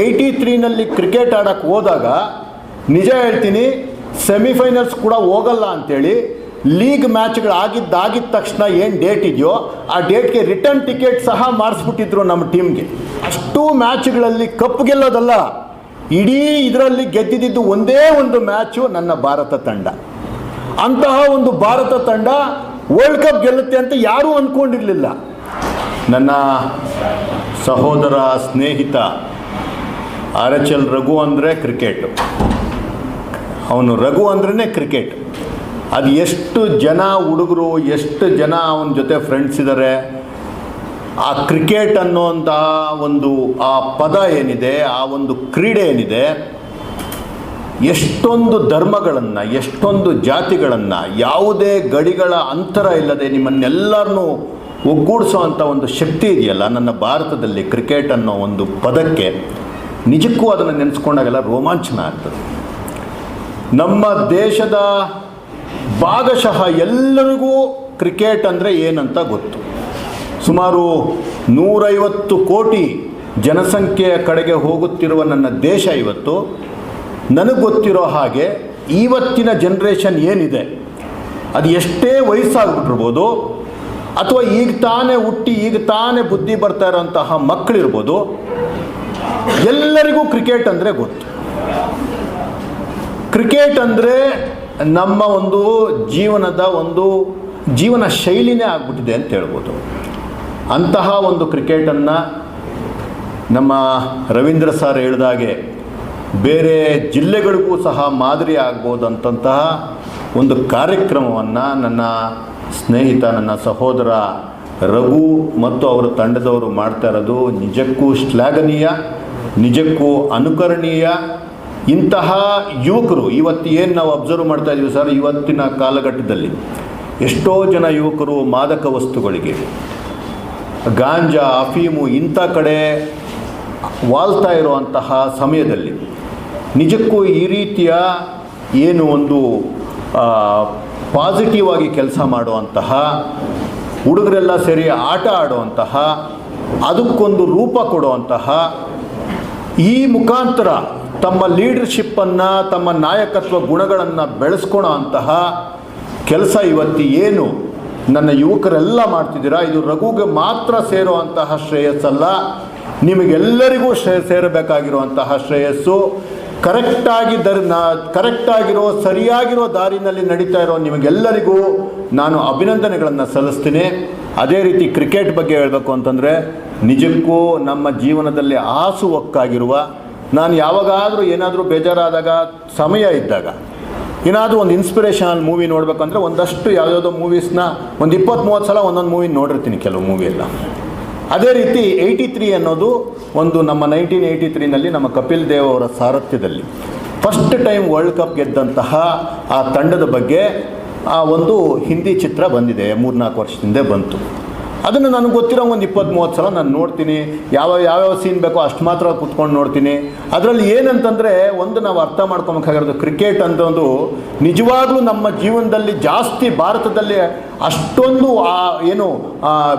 Eighty ತ್ರೀನಲ್ಲಿ cricket ಆಡೋಕ್ಕೆ ಹೋದಾಗ ನಿಜ ಹೇಳ್ತೀನಿ ಸೆಮಿಫೈನಲ್ಸ್ ಕೂಡ ಹೋಗಲ್ಲ ಅಂಥೇಳಿ ಲೀಗ್ ಮ್ಯಾಚ್ಗಳು ಆಗಿದ್ದಾಗಿದ್ದ ತಕ್ಷಣ ಏನು ಡೇಟ್ ಇದೆಯೋ ಆ ಡೇಟ್ಗೆ ರಿಟರ್ನ್ ಟಿಕೆಟ್ ಸಹ ಮಾಡಿಸ್ಬಿಟ್ಟಿದ್ರು ನಮ್ಮ ಟೀಮ್ಗೆ ಅಷ್ಟು ಮ್ಯಾಚ್ಗಳಲ್ಲಿ ಕಪ್ ಗೆಲ್ಲೋದಲ್ಲ, ಇಡೀ ಇದರಲ್ಲಿ ಗೆದ್ದಿದ್ದು ಒಂದೇ ಒಂದು ಮ್ಯಾಚು ನನ್ನ ಭಾರತ ತಂಡ. ಅಂತಹ ಒಂದು ಭಾರತ ತಂಡ ವರ್ಲ್ಡ್ ಕಪ್ ಗೆಲ್ಲುತ್ತೆ ಅಂತ ಯಾರೂ ಅಂದ್ಕೊಂಡಿರಲಿಲ್ಲ ನನ್ನ ಸಹೋದರ ಸ್ನೇಹಿತ ಆರ್ ಎಚ್ ಎಲ್ ರಘು ಅಂದರೆ ಕ್ರಿಕೆಟ್ ಅವನು ರಘು ಅಂದ್ರೇ ಕ್ರಿಕೆಟ್ ಅದು ಎಷ್ಟು ಜನ ಹುಡುಗರು, ಎಷ್ಟು ಜನ ಅವನ ಜೊತೆ ಫ್ರೆಂಡ್ಸ್ ಇದ್ದಾರೆ ಆ ಕ್ರಿಕೆಟ್ ಅನ್ನೋಂತಹ ಒಂದು, ಆ ಪದ ಏನಿದೆ, ಆ ಒಂದು ಕ್ರೀಡೆ ಏನಿದೆ, ಎಷ್ಟೊಂದು ಧರ್ಮಗಳನ್ನು, ಎಷ್ಟೊಂದು ಜಾತಿಗಳನ್ನು, ಯಾವುದೇ ಗಡಿಗಳ ಅಂತರ ಇಲ್ಲದೆ ನಿಮ್ಮನ್ನೆಲ್ಲರನ್ನೂ ಒಗ್ಗೂಡಿಸುವಂಥ ಒಂದು ಶಕ್ತಿ ಇದೆಯಲ್ಲ, ನನ್ನ ಭಾರತದಲ್ಲಿ ಕ್ರಿಕೆಟ್ ಅನ್ನೋ ಒಂದು ಪದಕ್ಕೆ. ನಿಜಕ್ಕೂ ಅದನ್ನು ನೆನೆಸ್ಕೊಂಡಾಗೆಲ್ಲ ರೋಮಾಂಚನ ಆಗ್ತದೆ ನಮ್ಮ ದೇಶದ ಭಾಗಶಃ ಎಲ್ಲರಿಗೂ ಕ್ರಿಕೆಟ್ ಅಂದರೆ ಏನಂತ ಗೊತ್ತು. ಸುಮಾರು ನೂರೈವತ್ತು ಕೋಟಿ ಜನಸಂಖ್ಯೆಯ ಕಡೆಗೆ ಹೋಗುತ್ತಿರುವ ನನ್ನ ದೇಶ ಇವತ್ತು. ನನಗೆ ಗೊತ್ತಿರೋ ಹಾಗೆ ಇವತ್ತಿನ ಜನ್ರೇಷನ್ ಏನಿದೆ, ಅದು ಎಷ್ಟೇ ವಯಸ್ಸಾಗ್ಬಿಟ್ಟಿರ್ಬೋದು, ಅಥವಾ ಈಗ ತಾನೇ ಹುಟ್ಟಿ ಈಗ ತಾನೇ ಬುದ್ಧಿ ಬರ್ತಾ ಇರೋಂತಹ ಮಕ್ಕಳಿರ್ಬೋದು ಎಲ್ಲರಿಗೂ ಕ್ರಿಕೆಟ್ ಅಂದರೆ ಗೊತ್ತು. ಕ್ರಿಕೆಟ್ ಅಂದರೆ ನಮ್ಮ ಒಂದು ಜೀವನದ ಒಂದು ಜೀವನ ಶೈಲಿನೇ ಆಗ್ಬಿಟ್ಟಿದೆ ಅಂತ ಹೇಳ್ಬೋದು. ಅಂತಹ ಒಂದು ಕ್ರಿಕೆಟನ್ನು ನಮ್ಮ ರವೀಂದ್ರ ಸರ್ ಹೇಳಿದಾಗೆ ಬೇರೆ ಜಿಲ್ಲೆಗಳಿಗೂ ಸಹ ಮಾದರಿ ಆಗ್ಬೋದಂತಹ ಒಂದು ಕಾರ್ಯಕ್ರಮವನ್ನು ನನ್ನ ಸ್ನೇಹಿತ, ನನ್ನ ಸಹೋದರ ರಘು ಮತ್ತು ಅವರ ತಂಡದವರು ಮಾಡ್ತಾ ಇರೋದು ನಿಜಕ್ಕೂ ಶ್ಲಾಘನೀಯ. ನಿಜಕ್ಕೂ ಅನುಕರಣೀಯ ಇಂತಹ ಯುವಕರು, ಇವತ್ತು ಏನು ನಾವು ಅಬ್ಸರ್ವ್ ಮಾಡ್ತಾ ಇದ್ದೀವಿ ಸರ್, ಇವತ್ತಿನ ಕಾಲಘಟ್ಟದಲ್ಲಿ ಎಷ್ಟೋ ಜನ ಯುವಕರು ಮಾದಕ ವಸ್ತುಗಳಿಗೆ, ಗಾಂಜಾ, ಅಫೀಮು ಇಂಥ ಕಡೆ ವಾಲ್ತಾ ಇರುವಂತಹ ಸಮಯದಲ್ಲಿ ನಿಜಕ್ಕೂ ಈ ರೀತಿಯ ಏನು ಒಂದು ಪಾಸಿಟಿವ್ ಆಗಿ ಕೆಲಸ ಮಾಡುವಂತಹ, ಹುಡುಗರೆಲ್ಲ ಸೇರಿ ಆಟ ಆಡುವಂತಹ, ಅದಕ್ಕೊಂದು ರೂಪ ಕೊಡುವಂತಹ ಈ ಮುಖಾಂತರ ತಮ್ಮ ಲೀಡರ್ಶಿಪ್ಪನ್ನು ತಮ್ಮ ನಾಯಕತ್ವ ಗುಣಗಳನ್ನು ಬೆಳೆಸ್ಕೊಳೋ ಅಂತಹ ಕೆಲಸ ಇವತ್ತು ಏನು? ನನ್ನ ಯುವಕರೆಲ್ಲ ಮಾಡ್ತಿದ್ದೀರಾ? ಇದು ರಘುಗೆ ಮಾತ್ರ ಸೇರುವಂತಹ ಶ್ರೇಯಸ್ಸಲ್ಲ. ನಿಮಗೆಲ್ಲರಿಗೂ ಶ್ರೇ, ಸೇರಬೇಕಾಗಿರುವಂತಹ ಶ್ರೇಯಸ್ಸು. ಕರೆಕ್ಟಾಗಿ ದರ್ ಕರೆಕ್ಟಾಗಿರೋ, ಸರಿಯಾಗಿರೋ ದಾರಿನಲ್ಲಿ ನಡೀತಾ ಇರೋ ನಿಮಗೆಲ್ಲರಿಗೂ ನಾನು ಅಭಿನಂದನೆಗಳನ್ನು ಸಲ್ಲಿಸ್ತೀನಿ. ಅದೇ ರೀತಿ ಕ್ರಿಕೆಟ್ ಬಗ್ಗೆ ಹೇಳಬೇಕು ಅಂತಂದರೆ, ನಿಜಕ್ಕೂ ನಮ್ಮ ಜೀವನದಲ್ಲಿ ಆಸು ಒಕ್ಕಾಗಿರುವ, ನಾನು ಯಾವಾಗಾದರೂ ಏನಾದರೂ ಬೇಜಾರಾದಾಗ, ಸಮಯ ಇದ್ದಾಗ, ಏನಾದರೂ ಒಂದು ಇನ್ಸ್ಪಿರೇಷನಲ್ ಮೂವಿ ನೋಡಬೇಕಂದ್ರೆ ಒಂದಷ್ಟು ಯಾವುದಾವುದೋ ಮೂವೀಸ್ನ ಒಂದು ಇಪ್ಪತ್ತು ಮೂವತ್ತು ಸಲ ಒಂದೊಂದು ಮೂವಿ ನೋಡಿರ್ತೀನಿ ಕೆಲವು ಮೂವಿ ಎಲ್ಲ. ಅದೇ ರೀತಿ ಏಯ್ಟಿ ತ್ರೀ ಅನ್ನೋದು ಒಂದು ನಮ್ಮ ನೈನ್ಟೀನ್ ಏಯ್ಟಿ ತ್ರೀನಲ್ಲಿ ನಮ್ಮ ಕಪಿಲ್ ದೇವ್ ಅವರ ಸಾರಥ್ಯದಲ್ಲಿ. ಫಸ್ಟ್ ಟೈಮ್ ವರ್ಲ್ಡ್ ಕಪ್ ಗೆದ್ದಂತಹ ಆ ತಂಡದ ಬಗ್ಗೆ ಆ ಒಂದು ಹಿಂದಿ ಚಿತ್ರ ಬಂದಿದೆ, ಮೂರ್ನಾಲ್ಕು ವರ್ಷದಿಂದ ಬಂತು. ಅದನ್ನು ನನಗೆ ಗೊತ್ತಿರೋ ಒಂದು ಇಪ್ಪತ್ತು ಮೂವತ್ತು ಸಲ ನಾನು ನೋಡ್ತೀನಿ. ಯಾವ, ಯಾವ್ಯಾವ ಸೀನ್ ಬೇಕೋ ಅಷ್ಟು ಮಾತ್ರ ಕುತ್ಕೊಂಡು ನೋಡ್ತೀನಿ. ಅದರಲ್ಲಿ ಏನಂತಂದರೆ ಒಂದು ನಾವು ಅರ್ಥ ಮಾಡ್ಕೊಬೇಕಾಗಿರೋದು ಕ್ರಿಕೆಟ್ ಅಂತ ಒಂದು ನಿಜವಾಗ್ಲೂ ನಮ್ಮ ಜೀವನದಲ್ಲಿ ಜಾಸ್ತಿ ಭಾರತದಲ್ಲಿ ಅಷ್ಟೊಂದು, ಆ, ಏನು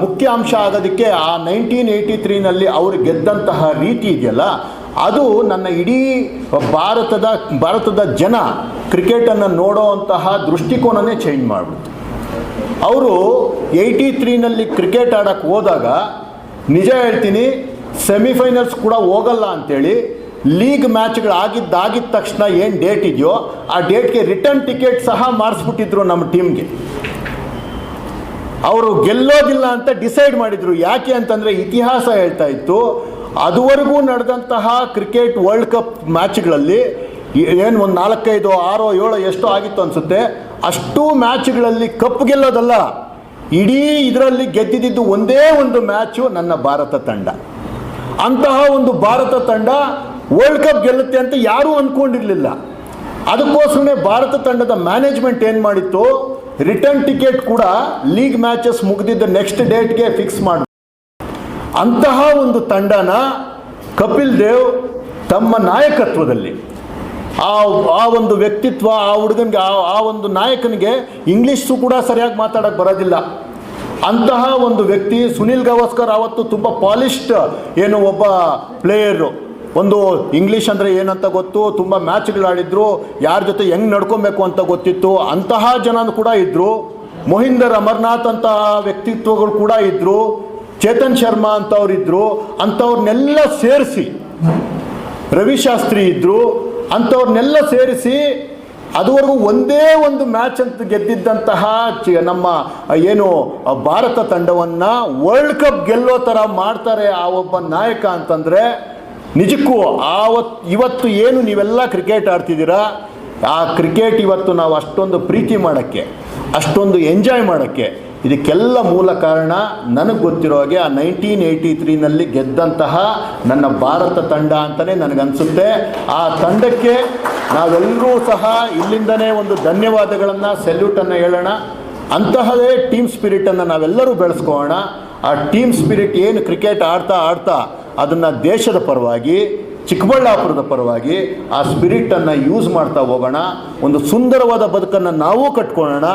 ಮುಖ್ಯ ಅಂಶ ಆಗೋದಕ್ಕೆ ಆ ನೈನ್ಟೀನ್ ಏಯ್ಟಿ ತ್ರೀನಲ್ಲಿ ಅವರು ಗೆದ್ದಂತಹ ರೀತಿ ಇದೆಯಲ್ಲ, ಅದು ನನ್ನ ಇಡೀ ಭಾರತದ ಭಾರತದ ಜನ ಕ್ರಿಕೆಟನ್ನು ನೋಡೋವಂತಹ ದೃಷ್ಟಿಕೋನನೇ ಚೇಂಜ್ ಮಾಡಿಬಿಡ್ತು. ಅವರು ಏಯ್ಟಿ ತ್ರೀನಲ್ಲಿ ಕ್ರಿಕೆಟ್ ಆಡೋಕ್ಕೆ ಹೋದಾಗ ನಿಜ ಹೇಳ್ತೀನಿ ಸೆಮಿಫೈನಲ್ಸ್ ಕೂಡ ಹೋಗಲ್ಲ ಅಂಥೇಳಿ ಲೀಗ್ ಮ್ಯಾಚ್ಗಳು ಆಗಿದ್ದಾಗಿದ್ದ ತಕ್ಷಣ ಏನು ಡೇಟ್ ಇದೆಯೋ ಆ ಡೇಟ್ಗೆ ರಿಟರ್ನ್ ಟಿಕೆಟ್ ಸಹ ಮಾಡಿಸ್ಬಿಟ್ಟಿದ್ರು ನಮ್ಮ ಟೀಮ್ಗೆ ಅವರು ಗೆಲ್ಲೋದಿಲ್ಲ ಅಂತ ಡಿಸೈಡ್ ಮಾಡಿದರು. ಯಾಕೆ ಅಂತಂದರೆ ಇತಿಹಾಸ ಹೇಳ್ತಾ ಇತ್ತು, ಅದುವರೆಗೂ ನಡೆದಂತಹ ಕ್ರಿಕೆಟ್ ವರ್ಲ್ಡ್ ಕಪ್ ಮ್ಯಾಚ್ಗಳಲ್ಲಿ ಏನು ಒಂದು ನಾಲ್ಕೈದು, ಆರೋ, ಏಳೋ ಎಷ್ಟೋ ಆಗಿತ್ತು ಅನಿಸುತ್ತೆ. ಅಷ್ಟು ಮ್ಯಾಚ್ಗಳಲ್ಲಿ ಕಪ್ ಗೆಲ್ಲೋದಲ್ಲ. ಇಡೀ ಇದರಲ್ಲಿ ಗೆದ್ದಿದ್ದು ಒಂದೇ ಒಂದು ಮ್ಯಾಚು ನನ್ನ ಭಾರತ ತಂಡ. ಅಂತಹ ಒಂದು ಭಾರತ ತಂಡ ವರ್ಲ್ಡ್ ಕಪ್ ಗೆಲ್ಲುತ್ತೆ ಅಂತ ಯಾರೂ ಅಂದ್ಕೊಂಡಿರಲಿಲ್ಲ ಅದಕ್ಕೋಸ್ಕರನೇ ಭಾರತ ತಂಡದ ಮ್ಯಾನೇಜ್ಮೆಂಟ್ ಏನು ಮಾಡಿತ್ತು? ರಿಟರ್ನ್ ಟಿಕೆಟ್ ಕೂಡ ಲೀಗ್ ಮ್ಯಾಚಸ್ ಮುಗಿದಿದ್ದ ನೆಕ್ಸ್ಟ್ ಡೇಟ್ಗೆ ಫಿಕ್ಸ್ ಮಾಡಿ ಅಂತಹ ಒಂದು ತಂಡನ ಕಪಿಲ್ ದೇವ್ ತಮ್ಮ ನಾಯಕತ್ವದಲ್ಲಿ ಆ ಆ ಒಂದು ವ್ಯಕ್ತಿತ್ವ, ಆ ಹುಡುಗನಿಗೆ, ಆ ಆ ಒಂದು ನಾಯಕನಿಗೆ ಇಂಗ್ಲೀಷು ಕೂಡ ಸರಿಯಾಗಿ ಮಾತಾಡೋಕ್ಕೆ ಬರೋದಿಲ್ಲ. ಅಂತಹ ಒಂದು ವ್ಯಕ್ತಿ ಸುನಿಲ್ ಗವಾಸ್ಕರ್ ಅವತ್ತು ತುಂಬ ಪಾಲಿಶ್ಡ್ ಏನು ಒಬ್ಬ ಪ್ಲೇಯರು ಒಂದು ಇಂಗ್ಲೀಷ್ ಅಂದರೆ ಏನಂತ ಗೊತ್ತು? ತುಂಬ ಮ್ಯಾಚ್ಗಳಾಡಿದ್ರು ಯಾರ ಜೊತೆ ಹೆಂಗೆ ನಡ್ಕೊಬೇಕು ಅಂತ ಗೊತ್ತಿತ್ತು. ಅಂತಹ ಜನನು ಕೂಡ ಇದ್ದರು ಮೊಹಿಂದರ್ ಅಮರ್ನಾಥ್ ಅಂತಹ ವ್ಯಕ್ತಿತ್ವಗಳು ಕೂಡ ಇದ್ದರು ಚೇತನ್ ಶರ್ಮಾ ಅಂತವ್ರು ಇದ್ದರು ಅಂಥವ್ರನ್ನೆಲ್ಲ ಸೇರಿಸಿ ರವಿಶಾಸ್ತ್ರಿ ಇದ್ದರು ಅಂಥವ್ರನ್ನೆಲ್ಲ ಸೇರಿಸಿ ಅದುವರೆಗೂ ಒಂದೇ ಒಂದು ಮ್ಯಾಚ್ ಅಂತ ಗೆದ್ದಿದ್ದಂತಹ ನಮ್ಮ ಏನು ಭಾರತ ತಂಡವನ್ನು ವರ್ಲ್ಡ್ ಕಪ್ ಗೆಲ್ಲೋ ಥರ ಮಾಡ್ತಾರೆ ಆ ಒಬ್ಬ ನಾಯಕ ಅಂತಂದರೆ ನಿಜಕ್ಕೂ ಆವತ್, ಇವತ್ತು ಏನು ನೀವೆಲ್ಲ ಕ್ರಿಕೆಟ್ ಆಡ್ತಿದ್ದೀರಾ? ಆ ಕ್ರಿಕೆಟ್ ಇವತ್ತು ನಾವು ಅಷ್ಟೊಂದು ಪ್ರೀತಿ ಮಾಡೋಕ್ಕೆ, ಅಷ್ಟೊಂದು ಎಂಜಾಯ್ ಮಾಡೋಕ್ಕೆ ಇದಕ್ಕೆಲ್ಲ ಮೂಲ ಕಾರಣ ನನಗೆ ಗೊತ್ತಿರೋ ಹಾಗೆ ಆ ನೈನ್ಟೀನ್ ಏಯ್ಟಿ ತ್ರೀನಲ್ಲಿ ಗೆದ್ದಂತಹ ನನ್ನ ಭಾರತ ತಂಡ ಅಂತಲೇ ನನಗನ್ಸುತ್ತೆ. ಆ ತಂಡಕ್ಕೆ ನಾವೆಲ್ಲರೂ ಸಹ ಇಲ್ಲಿಂದನೇ ಒಂದು ಧನ್ಯವಾದಗಳನ್ನು ಸೆಲ್ಯೂಟನ್ನು ಹೇಳೋಣ. ಅಂತಹದೇ ಟೀಮ್ ಸ್ಪಿರಿಟನ್ನು ನಾವೆಲ್ಲರೂ ಬೆಳೆಸ್ಕೊಳ್ಳೋಣ. ಆ ಟೀಮ್ ಸ್ಪಿರಿಟ್ ಏನು ಕ್ರಿಕೆಟ್ ಆಡ್ತಾ ಆಡ್ತಾ ಅದನ್ನು ದೇಶದ ಪರವಾಗಿ ಚಿಕ್ಕಬಳ್ಳಾಪುರದ ಪರವಾಗಿ ಆ ಸ್ಪಿರಿಟನ್ನು ಯೂಸ್ ಮಾಡ್ತಾ ಹೋಗೋಣ. ಒಂದು ಸುಂದರವಾದ ಬದುಕನ್ನು ನಾವು ಕಟ್ಕೊಳ್ಳೋಣ.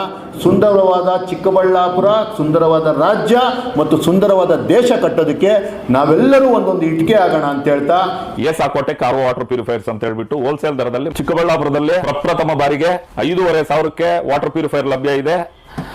ಸುಂದರವಾದ ಚಿಕ್ಕಬಳ್ಳಾಪುರ, ಸುಂದರವಾದ ರಾಜ್ಯ ಮತ್ತು ಸುಂದರವಾದ ದೇಶ ಕಟ್ಟೋದಕ್ಕೆ ನಾವೆಲ್ಲರೂ ಒಂದೊಂದು ಇಟ್ಟಿಗೆ ಆಗೋಣ ಅಂತ ಹೇಳ್ತಾ. S Aquatech car water purifiers ಅಂತ ಹೇಳ್ಬಿಟ್ಟು ಹೋಲ್ಸೇಲ್ ದರದಲ್ಲಿ ಚಿಕ್ಕಬಳ್ಳಾಪುರದಲ್ಲಿ ಪ್ರಪ್ರಥಮ ಬಾರಿಗೆ ಐದೂವರೆ ಸಾವಿರಕ್ಕೆ ವಾಟರ್ ಪ್ಯೂರಿಫೈರ್ ಲಭ್ಯ ಇದೆ.